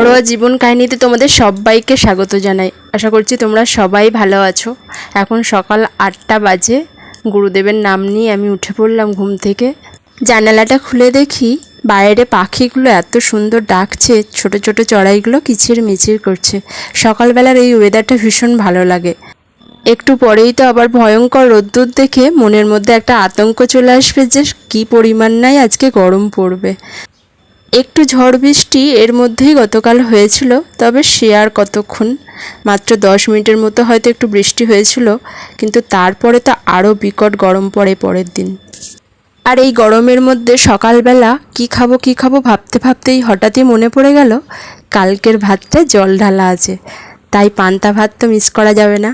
ঘরোয়া জীবন কাহিনীতে তোমাদের সবাইকে স্বাগত জানাই। আশা করছি তোমরা সবাই ভালো আছো। এখন সকাল আটটা বাজে। গুরুদেবের নাম নিয়ে আমি উঠে পড়লাম ঘুম থেকে। জানালাটা খুলে দেখি বাইরে পাখিগুলো এত সুন্দর ডাকছে, ছোট ছোট চড়াইগুলো কিচির মিচির করছে। সকালবেলার এই ওয়েদারটা ভীষণ ভালো লাগে। একটু পরেই তো আবার ভয়ঙ্কর রোদ্দুর দেখে মনের মধ্যে একটা আতঙ্ক চলে আসবে যে কী পরিমাণ নাই আজকে গরম পড়বে। একটু ঝড় বৃষ্টি এর মধ্যেই গতকাল হয়েছিল, তবে সে আর কতক্ষণ? মাত্র দশ মিনিটের মতো হয়তো একটু বৃষ্টি হয়েছিল, কিন্তু তারপরে তো আরও বিকট গরম পড়ে পরের দিন। আর এই গরমের মধ্যে সকালবেলা কি খাব কি খাব ভাবতে ভাবতেই হঠাৎই মনে পড়ে গেল, কালকের ভাতটা জল ঢালা আছে, তাই পান্তা ভাত তো মিস করা যাবে না।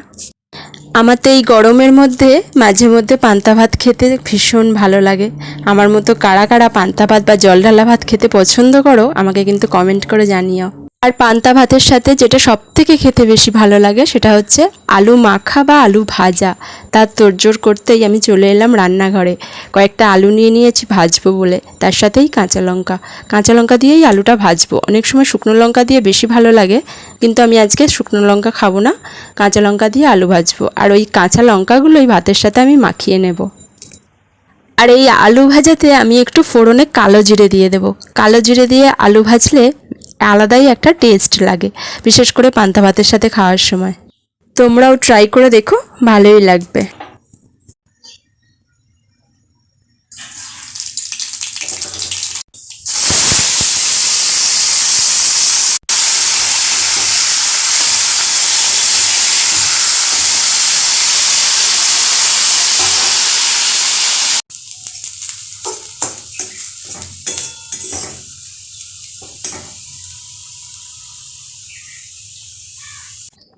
আমার তো এই গরমের মধ্যে মাঝে মধ্যে পান্তা ভাত খেতে ভীষণ ভালো লাগে। আমার মতো কারা কারা পান্তা ভাত বা জলডালা ভাত খেতে পছন্দ করো, আমাকে কিন্তু কমেন্ট করে জানিও। আর পান্তা ভাতের সাথে যেটা সব থেকে খেতে বেশি ভালো লাগে সেটা হচ্ছে আলু মাখা বা আলু ভাজা। তার তোড়জোড় করতেই আমি চলে এলাম রান্নাঘরে। কয়েকটা আলু নিয়ে নিয়েছি ভাজবো বলে। তার সাথেই কাঁচা লঙ্কা। কাঁচা লঙ্কা দিয়েই আলুটা ভাজবো। অনেক সময় শুকনো লঙ্কা দিয়ে বেশি ভালো লাগে, কিন্তু আমি আজকে শুকনো লঙ্কা খাব না। কাঁচা লঙ্কা দিয়ে আলু ভাজবো। আর ওই কাঁচা লঙ্কাগুলো ওই ভাতের সাথে আমি মাখিয়ে নেব। আর এই আলু ভাজাতে আমি একটু ফোড়নে কালো জিরে দিয়ে দেবো। কালো জিরে দিয়ে আলু ভাজলে আলাদাই একটা টেস্ট লাগে, বিশেষ করে পান্তা ভাতের সাথে খাওয়ার সময়। তোমরাও ট্রাই করে দেখো, ভালোই লাগবে।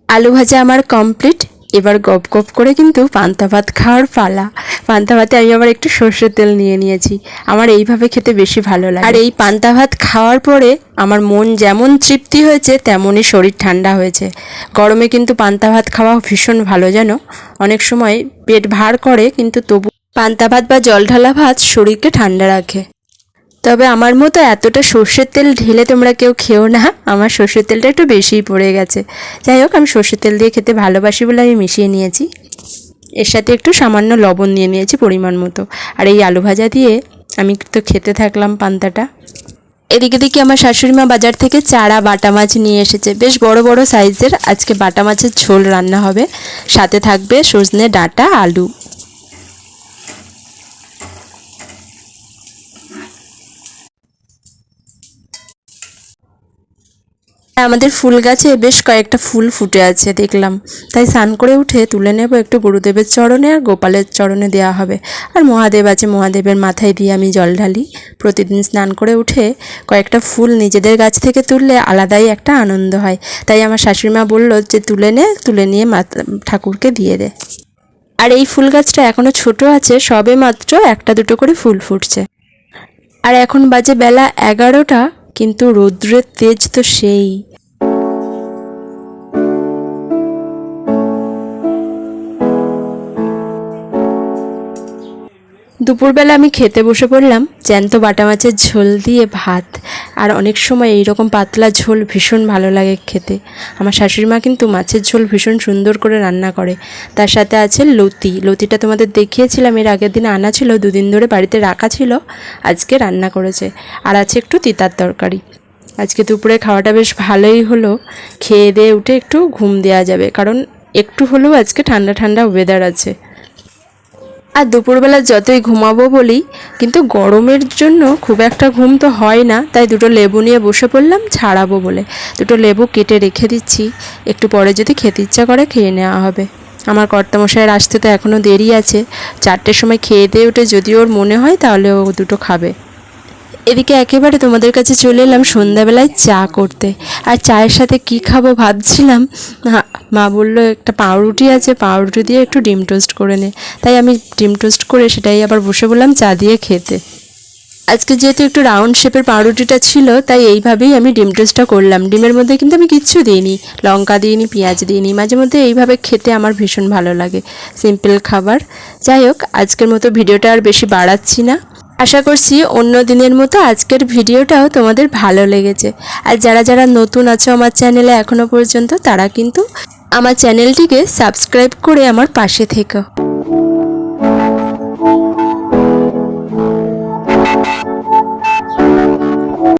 আলু ভাজা আমার কমপ্লিট এবার গপ গপ করে কিন্তু পান্তা ভাত খাওয়ার পালা। পান্তা ভাতে আমি আবার একটু সর্ষের তেল নিয়ে নিয়েছি। আমার এইভাবে খেতে বেশি ভালো লাগে। আর এই পান্তা ভাত খাওয়ার পরে আমার মন যেমন তৃপ্তি হয়েছে, তেমনই শরীর ঠান্ডা হয়েছে। গরমে কিন্তু পান্তা ভাত খাওয়া ভীষণ ভালো, জানো? অনেক সময় পেট ভার করে, কিন্তু তবু পান্তা ভাত বা জল ঢালা ভাত শরীরকে ঠান্ডা রাখে। তবে আমার মতো এতটা সর্ষের তেল ঢেলে তোমরা কেউ খেও না। আমার সর্ষের তেলটা একটু বেশিই পড়ে গেছে। যাই হোক, আমি সর্ষের তেল দিয়ে খেতে ভালোবাসি বলে আমি মিশিয়ে নিয়েছি। এর সাথে একটু সামান্য লবণ নিয়ে নিয়েছি পরিমাণ মতো। আর এই আলু ভাজা দিয়ে আমি তো খেতে থাকলাম পান্তাটা। এদিকে দেখি আমার শাশুড়ি মা বাজার থেকে চারা, বাটা মাছ নিয়ে এসেছে। বেশ বড় বড় সাইজের। আজকে বাটা মাছের ঝোল রান্না হবে। সাথে থাকবে সজনে ডাঁটা, আলু। আমাদের ফুল গাছে বেশ কয়েকটা ফুল ফুটে আছে, দেখলাম। তাই স্নান করে উঠে তুলে নেব একটু গুরুদেবের চরণে আর গোপালের চরণে দেওয়া হবে। আর মহাদেব আছে, মহাদেবের মাথায় দিয়ে আমি জল ঢালি। প্রতিদিন স্নান করে উঠে কয়েকটা ফুল নিজেদের গাছ থেকে তুললে আলাদাই একটা আনন্দ হয়। তাই আমার শাশুড়িমা বলল যে, তুলে নে, তুলে নিয়ে ঠাকুরকে দিয়ে দে। আর এই ফুল গাছটা এখনও ছোট আছে, সবে মাত্র একটা দুটো করে ফুল ফুটছে। আর এখন বাজে বেলা এগারোটা। কিন্তু রৌদ্রের তেজ তো সেই। দুপুরবেলা আমি খেতে বসে পড়লাম, জ্যান্ত বাটা মাছের ঝোল দিয়ে ভাত। আর অনেক সময় এইরকম পাতলা ঝোল ভীষণ ভালো লাগে খেতে। আমার শাশুড়ি মা কিন্তু মাছের ঝোল ভীষণ সুন্দর করে রান্না করে। তার সাথে আছে লতি। লতিটা তোমাদের দেখিয়েছিলাম, এর আগের দিন আনা ছিল, দুদিন ধরে বাড়িতে রাখা ছিল, আজকে রান্না করেছে। আর আছে একটু তিতার তরকারি। আজকে দুপুরে খাওয়াটা বেশ ভালোই হলো। খেয়ে দিয়ে উঠে একটু ঘুম দেওয়া যাবে, কারণ একটু হলেও আজকে ঠান্ডা ঠান্ডা ওয়েদার আছে। আর দুপুরবেলা যতই ঘুমাবো বলি, কিন্তু গরমের জন্য খুব একটা ঘুম তো হয় না, তাই দুটো লেবু নিয়ে বসে পড়লাম, ছাড়াবো বলে। দুটো লেবু কেটে রেখে দিচ্ছি, একটু পরে যদি খেতে ইচ্ছা করে খেয়ে নেওয়া হবে। আমার কর্তামশাইয়ের আসতে তো এখনও দেরি আছে, চারটের সময় খেয়ে দিয়ে উঠে যদি ওর মনে হয় তাহলে ও দুটো খাবে। এদিকে একেবারে তোমাদের কাছে চলে এলাম সন্ধ্যাবেলায় চা করতে। আর চায়ের সাথে কি খাব ভাবছিলাম মা বলল, একটা পাউরুটি আছে, পাউরুটি দিয়ে একটু ডিম টোস্ট করে নে। তাই আমি ডিম টোস্ট করে সেটাই আবার বসে বললাম, চা দিয়ে খেতে। আজকে যেহেতু একটু রাউন্ড শেপের পাউরুটিটা ছিল, তাই এইভাবেই আমি ডিম টোস্টটা করলাম। ডিমের মধ্যে কিন্তু আমি কিচ্ছু দিইনি। লঙ্কা দিইনি, পেঁয়াজ দিইনি, মাঝে মধ্যে এইভাবে খেতে আমার ভীষণ ভালো লাগে। সিম্পল খাবার। যাই হোক, আজকের মতো ভিডিওটা আর বেশি বাড়াচ্ছি না। আশা করছি অন্য দিনের মতো আজকের ভিডিওটাও তোমাদের ভালো লেগেছে। আর যারা যারা নতুন আছো আমার চ্যানেলে এখনও পর্যন্ত, তারা কিন্তু আমার চ্যানেলটিকে সাবস্ক্রাইব করে আমার পাশে থেকো।